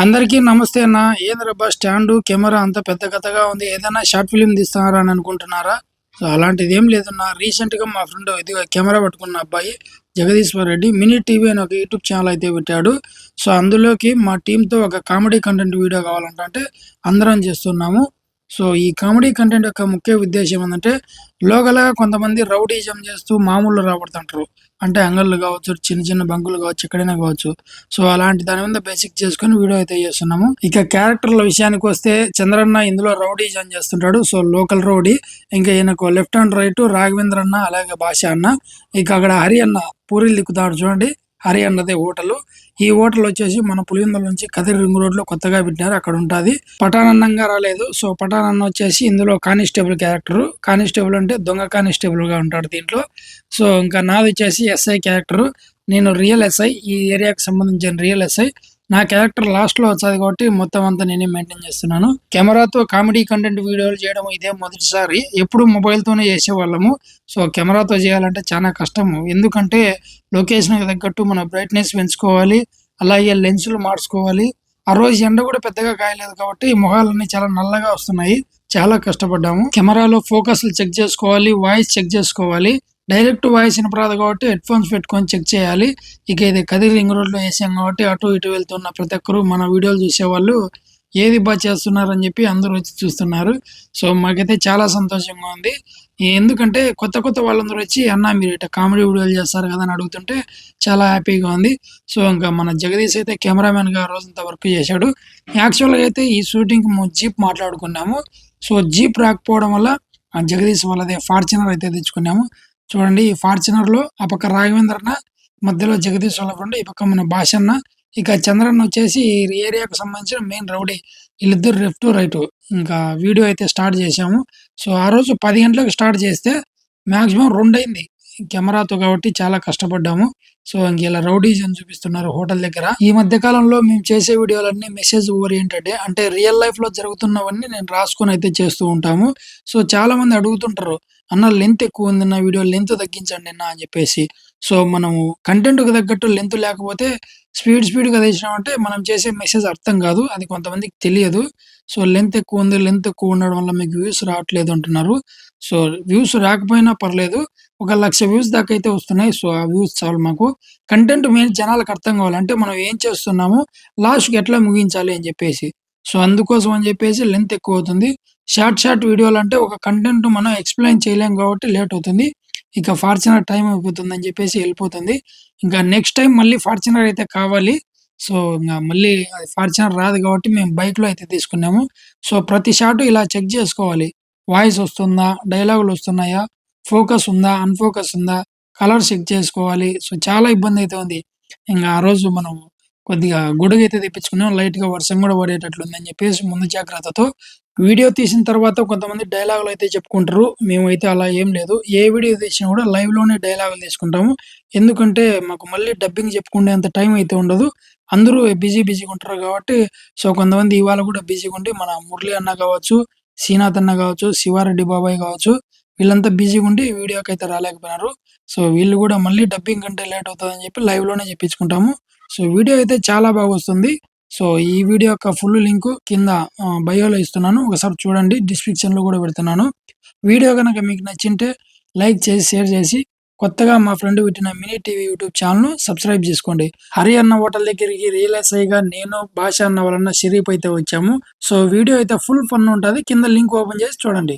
అందరికీ నమస్తే అన్న. ఏంద్రబ్బా స్టాండు కెమెరా అంత పెద్ద కథగా ఉంది. ఏదైనా షార్ట్ ఫిలిం తీస్తున్నారా అని అనుకుంటున్నారా? సో అలాంటిది ఏం లేదన్న. రీసెంట్గా మా ఫ్రెండ్ ఇది కెమెరా పట్టుకున్న అబ్బాయి జగదీశ్వర్ రెడ్డి మినీ టీవీ అని ఒక యూట్యూబ్ ఛానల్ అయితే పెట్టాడు. సో అందులోకి మా టీంతో ఒక కామెడీ కంటెంట్ వీడియో కావాలంటే అందరం చేస్తున్నాము. సో ఈ కామెడీ కంటెంట్ యొక్క ముఖ్య ఉద్దేశం ఏంటంటే లోగలగా కొంతమంది రౌడీజం చేస్తూ మామూలు రాబడుతుంటారు. అంటే అంగళ్ళు కావచ్చు చిన్న చిన్న బంకులు కావచ్చు ఎక్కడైనా కావచ్చు. సో అలాంటి దాని మీద బేసిక్ చేసుకుని వీడియో అయితే చేస్తున్నాము. ఇక క్యారెక్టర్ల విషయానికి వస్తే చంద్రన్న ఇందులో రౌడీజం చేస్తుంటాడు. సో లోకల్ రౌడీ ఇంకా ఈయనకు లెఫ్ట్ అండ్ రైట్ రాఘవేంద్ర అన్న అలాగే భాష అన్న. ఇక అక్కడ హరి అన్న పూరీలు దిక్కుతాడు చూడండి. హరి అన్నదే హోటల్. ఈ హోటల్ వచ్చేసి మన పులివెందుల నుంచి కదిరి రింగ్ రోడ్లో కొత్తగా పెట్టినారు అక్కడ ఉంటుంది. పటానన్నంగా రాలేదు. సో పటానన్న వచ్చేసి ఇందులో కానిస్టేబుల్ క్యారెక్టర్. కానిస్టేబుల్ అంటే దొంగ కానిస్టేబుల్గా ఉంటాడు దీంట్లో. సో ఇంకా నాది వచ్చేసి ఎస్ఐ క్యారెక్టర్. నేను రియల్ ఎస్ఐ. ఈ ఏరియాకి సంబంధించిన రియల్ ఎస్ఐ. నా క్యారెక్టర్ లాస్ట్లో కాబట్టి మొత్తం అంతా నేనే మెయింటైన్ చేస్తున్నాను. కెమెరాతో కామెడీ కంటెంట్ వీడియోలు చేయడం ఇదే మొదటిసారి. ఎప్పుడు మొబైల్ తోనే చేసేవాళ్ళము. సో కెమెరాతో చేయాలంటే చాలా కష్టము. ఎందుకంటే లొకేషన్ తగ్గట్టు మన బ్రైట్నెస్ పెంచుకోవాలి. అలాగే లెన్సులు మార్చుకోవాలి. ఆ రోజు ఎండ కూడా పెద్దగా కాయలేదు కాబట్టి మొహాలన్నీ చాలా నల్లగా వస్తున్నాయి. చాలా కష్టపడ్డాము. కెమెరాలో ఫోకస్లు చెక్ చేసుకోవాలి వాయిస్ చెక్ చేసుకోవాలి. డైరెక్ట్ వాయిస్ వినపరాదు కాబట్టి హెడ్ ఫోన్స్ పెట్టుకొని చెక్ చేయాలి. ఇక ఇది కదిరి రింగ్ రోడ్లో వేసాం కాబట్టి అటు ఇటు వెళ్తున్న ప్రతి ఒక్కరు మన వీడియోలు చూసేవాళ్ళు ఏది బాగా చేస్తున్నారని చెప్పి అందరూ వచ్చి చూస్తున్నారు. సో మాకైతే చాలా సంతోషంగా ఉంది. ఎందుకంటే కొత్త కొత్త వాళ్ళందరూ వచ్చి అన్న మీరు ఇట్లా కామెడీ వీడియోలు చేస్తారు కదా అని అడుగుతుంటే చాలా హ్యాపీగా ఉంది. సో ఇంకా మన జగదీష్ అయితే కెమెరామెన్గా రోజంతా వర్క్ చేశాడు. యాక్చువల్గా అయితే ఈ షూటింగ్ జీప్ మాట్లాడుకున్నాము. సో జీప్ రాకపోవడం వల్ల జగదీష్ వాళ్ళదే ఫార్చునర్ అయితే తెచ్చుకున్నాము. చూడండి ఈ ఫార్చునర్లో ఆ పక్క రాఘవేంద్రన్న మధ్యలో జగదీష్ వాళ్ళ ఈ పక్క మన భాషన్న. ఇక చంద్రన్న వచ్చేసి ఈ ఏరియాకు సంబంధించిన మెయిన్ రౌడీ. వీళ్ళిద్దరు లెఫ్ట్ రైట్. ఇంకా వీడియో అయితే స్టార్ట్ చేసాము సో ఆ రోజు పది గంటలకు స్టార్ట్ చేస్తే మాక్సిమం రెండు అయింది కెమెరాతో కాబట్టి చాలా కష్టపడ్డాము. సో ఇలా రౌడీస్ అని చూపిస్తున్నారు హోటల్ దగ్గర. ఈ మధ్య కాలంలో మేము చేసే వీడియోలన్నీ మెసేజ్ ఓరియంటెడ్. అంటే రియల్ లైఫ్లో జరుగుతున్నవన్నీ నేను రాసుకొని అయితే చేస్తూ ఉంటాము. సో చాలా మంది అడుగుతుంటారు అన్న లెంత్ ఎక్కువ ఉంది నా వీడియో లెంత్ తగ్గించండి అన్న అని చెప్పేసి. సో మనము కంటెంట్ తగ్గట్టు లెంత్ లేకపోతే స్పీడ్ స్పీడ్గా తెచ్చినామంటే మనం చేసే మెసేజ్ అర్థం కాదు. అది కొంతమందికి తెలియదు. సో లెంత్ ఎక్కువ ఉంది లెంత్ ఎక్కువ ఉండడం వల్ల మీకు వ్యూస్ రావట్లేదు అంటున్నారు. సో వ్యూస్ రాకపోయినా పర్లేదు. ఒక లక్ష వ్యూస్ దాకా అయితే వస్తున్నాయి. సో ఆ వ్యూస్ చాలు మాకు. కంటెంట్ మెయిన్ జనాలకు అర్థం కావాలి. అంటే మనం ఏం చేస్తున్నాము? లాస్ట్కి ఎట్లా ముగించాలి అని చెప్పేసి. సో అందుకోసం అని చెప్పేసి లెంత్ ఎక్కువ అవుతుంది. షార్ట్ షార్ట్ వీడియోలు అంటే ఒక కంటెంట్ మనం ఎక్స్ప్లెయిన్ చేయలేం కాబట్టి లేట్ అవుతుంది. ఇక ఫార్చునర్ టైం అయిపోతుంది అని చెప్పేసి వెళ్ళిపోతుంది. ఇంకా నెక్స్ట్ టైం మళ్ళీ ఫార్చునర్ అయితే కావాలి. సో ఇంకా మళ్ళీ ఫార్చునర్ రాదు కాబట్టి మేము బైక్లో అయితే తీసుకున్నాము. సో ప్రతి షాట్ ఇలా చెక్ చేసుకోవాలి. వాయిస్ వస్తుందా? డైలాగులు వస్తున్నాయా? ఫోకస్ ఉందా అన్ఫోకస్ ఉందా కలర్ చెక్ చేసుకోవాలి. సో చాలా ఇబ్బంది అయితే ఉంది. ఇంకా ఆ రోజు మనం కొద్దిగా గొడుగు అయితే తెప్పించుకున్నాం. లైట్గా వర్షం కూడా పడేటట్లు ఉందని చెప్పేసి ముందు జాగ్రత్తతో వీడియో తీసిన తర్వాత కొంతమంది డైలాగులు అయితే చెప్పుకుంటారు. మేమైతే అలా ఏం లేదు. ఏ వీడియో తీసినా కూడా లైవ్లోనే డైలాగులు తీసుకుంటాము. ఎందుకంటే మాకు మళ్ళీ డబ్బింగ్ చెప్పుకునే అంత టైం అయితే ఉండదు. అందరూ బిజీ బిజీగా ఉంటారు కాబట్టి సో కొంతమంది ఇవాళ కూడా బిజీగా ఉండి మన మురళి అన్న కావచ్చు శ్రీనాథ్ అన్న కావచ్చు శివారెడ్డి బాబాయ్ కావచ్చు వీళ్ళంతా బిజీగా ఉండి వీడియోకి అయితే రాలేకపోయినారు. సో వీళ్ళు కూడా మళ్ళీ డబ్బింగ్ కంటే లేట్ అవుతుందని చెప్పి లైవ్లోనే చెప్పించుకుంటాము. సో వీడియో అయితే చాలా బాగా వస్తుంది. సో ఈ వీడియో యొక్క ఫుల్ లింక్ కింద బయోలో ఇస్తున్నాను. ఒకసారి చూడండి డిస్క్రిప్షన్లో కూడా పెడుతున్నాను. వీడియో కనుక మీకు నచ్చింటే లైక్ చేసి షేర్ చేసి కొత్తగా మా ఫ్రెండ్ పెట్టిన మినీ టీవీ యూట్యూబ్ ఛానల్ను సబ్స్క్రైబ్ చేసుకోండి. హరి అన్న హోటల్ దగ్గరికి రియలైజ్ అయ్యగా నేను భాష అన్న వలన షరీఫ్ అయితే వచ్చాము. సో వీడియో అయితే ఫుల్ ఫన్ ఉంటుంది. కింద లింక్ ఓపెన్ చేసి చూడండి.